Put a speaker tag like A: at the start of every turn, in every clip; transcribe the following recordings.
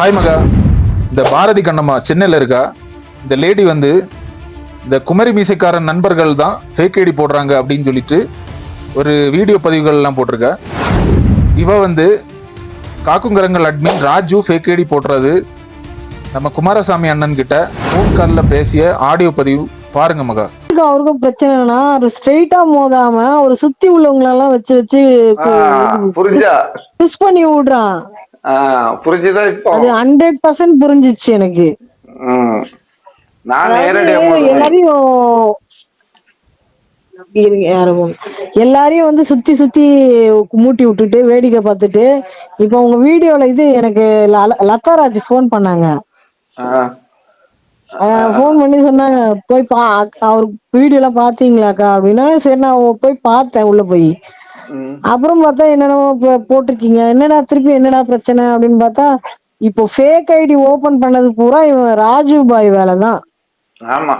A: Hi மகா. இந்த பாரதி கண்ணம்மா சென்னையில் இருக்கா? இந்த லேடி வந்து இந்த குமரி மீசைக்காரன் நண்பர்கள் தான் ஃபேக் ஐடி போடுறாங்க அப்படின்னு சொல்லிட்டு ஒரு வீடியோ பதிவுகள் எல்லாம் போட்டிருக்கா? இவ வந்து காக்குங்கரங்கள் அட்மின் ராஜு ஃபேக் ஐடி போடுறது நம்ம குமாரசாமி அண்ணன் கிட்ட ஃபோன் காலில் பேசிய ஆடியோ பதிவு பாருங்க மகா.
B: அவருக்கும் அவருக்கும் பிரச்சனைனா அவர் ஸ்ட்ரெயிட்டா மோதாம ஒரு சுத்தி உள்ளவங்களெல்லாம் வச்சு வச்சு
C: புரிஞ்சா?
B: புஷ் பண்ணி விடுறான்.
C: புரிஞ்சுதா இப்போ?
B: அது ஹண்ட்ரட் பர்சன்ட் புரிஞ்சிச்சு எனக்கு.
C: நான்
B: அதாவது
C: நேரடியா முதல்ல-
B: எல்லாரையும் எல்லாரையும் வந்து சுத்தி சுத்தி மூட்டி விட்டுட்டு வேடிக்கை பார்த்துட்டு இப்போ உங்க வீடியோல இது எனக்கு லதாராஜ் ஃபோன் பண்ணாங்க.
C: ஆ,
B: ஃபோன் பண்ணி சொன்னாங்க போய் பா அவர் வீடியோலாம் பாத்தீங்களாக்கா அப்படின்னா சரி நான் போய் பார்த்தேன் உள்ள போய். அப்புறம் பார்த்தா என்னென்னமோ போட்டிருக்கீங்க. என்னடா திருப்பி என்னடா பிரச்சனை அப்படின்னு பார்த்தா இப்போ ஃபேக் ஐடி ஓபன் பண்ணது பூரா இவன் ராஜு பாய் வேலை தான்
C: ஆமா.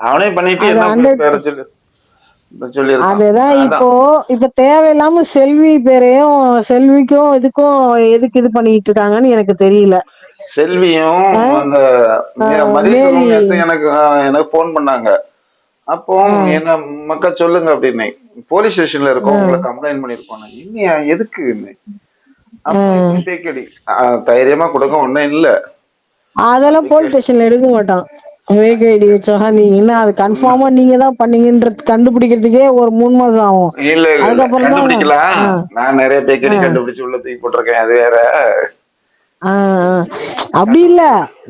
C: அவனே பண்ணிட்டு
B: அது
C: என்ன
B: 100%
C: பேர சொல்லு சொல்லியிருக்கான்.
B: அதுதான் இப்போ இப்ப தேவையில்லாம செல்வி பேரையும் செல்விக்கும் இதுக்கும் எதுக்கு இது பண்ணிட்டு இருக்காங்கன்னு எனக்கு தெரியல.
C: செல்வியும் அந்த. எனக்கு எனக்கு போன் பண்ணாங்க. அப்போ என்ன மக்கள் சொல்லுங்க அப்படின்னு போலீஸ் ஸ்டேஷன்ல இருக்கோம் உங்களை கம்ப்ளைண்ட் பண்ணிருக்கோம் இன்னியா எதுக்கு கேக்கடி தைரியமா கொடுக்க ஒண்ணும் இல்ல.
B: அதெல்லாம் போலீஸ் ஸ்டேஷன்ல எடுக்க மாட்டான். ஃபேக் ஐடி வச்சா நீங்க என்ன அது கன்ஃபார்மா நீங்க தான் பண்ணீங்கன்றது கண்டுபிடிக்கிறதுக்கே ஒரு மூணு மாசம் ஆகும்.
C: இல்ல கண்டுபிடிக்கலாம். நான் நிறைய பேக்கடி கண்டுபிடிச்சு உள்ள தூக்கி போட்டிருக்கேன். அது வேற.
B: அப்படி இல்ல.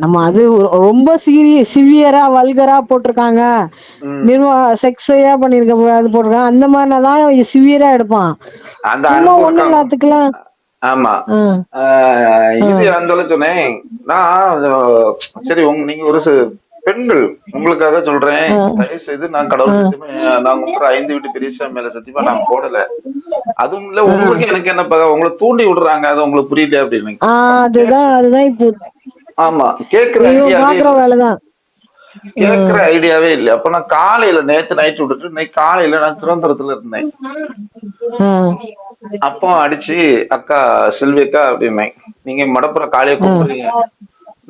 B: நம்ம அது ரொம்ப சீரிய சிவியரா வல்கரா போட்டிருக்காங்க. நிர்வா செக்ஸையா பண்ணிருக்க அது போட்டிருக்காங்க. அந்த மாதிரினா தான் சிவியரா எடுப்பான். சும்மா
C: இருக்கா?
B: எல்லாத்துக்குலாம்
C: ஆமா. இது அந்த சொன்னேன். நான் சரி உங்க நீங்க ஒரு பெண்கள். உங்களுக்காக சொல்றேன். தயவு செய்து நான் கடவுள் சத்தியமா, நான் கும்பிட்ற ஐந்து வீட்டு பெரியசாமி மேல சத்தியமா நான் போடல. அதுவும் இல்ல உங்களுக்கு எனக்கு என்ன பகை உங்களை தூண்டி விடுறாங்க அது உங்களுக்கு புரியல அப்படின்னு
B: அதுதான் அதுதான் இப்போ.
C: ஆமா கேக்குற
B: வேலைதான்.
C: கேக்குற ஐடியாவே இல்ல. அப்ப நான் காலையில நேத்து நைட் விட்டுட்டு இன்னைக்கு காலையில நான் திருவனந்தபுரத்துல இருந்தேன். அப்போ அடிச்சு அக்கா செல்வி அக்கா அப்படின்னேன் நீங்க மடப்புற காளிய கும்பிடுறீங்க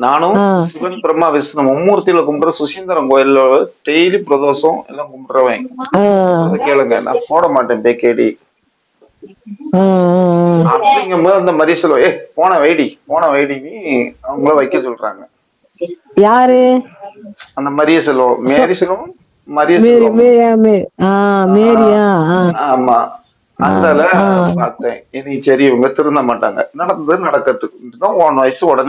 C: நானும். சிவன் பிரம்மா விஷ்ணு மும்மூர்த்தியில கும்பிடுற சுசீந்திரம் கோயில்ல டெய்லி பிரதோஷம் எல்லாம் கும்பிடுறவன். கேளுங்க நான் போட மாட்டேன் பேக்கேடி அப்படிங்கும்போது அந்த மாதிரி சொல்லுவோம் ஏ போன வைடி போன வைடி நீ அவங்கள வைக்க சொல்றாங்க.
B: யாரு?
C: அந்த மாதிரியே சொல்லுவோம். மேரி
B: மேரியா ஆஹ்
C: ஆமா. அந்தால பார்த்தேன் இனி சரி இவங்க திருந்த மாட்டாங்க. நடந்தது நடக்கட்டுக்கு தான் உன் வயசு உடனே.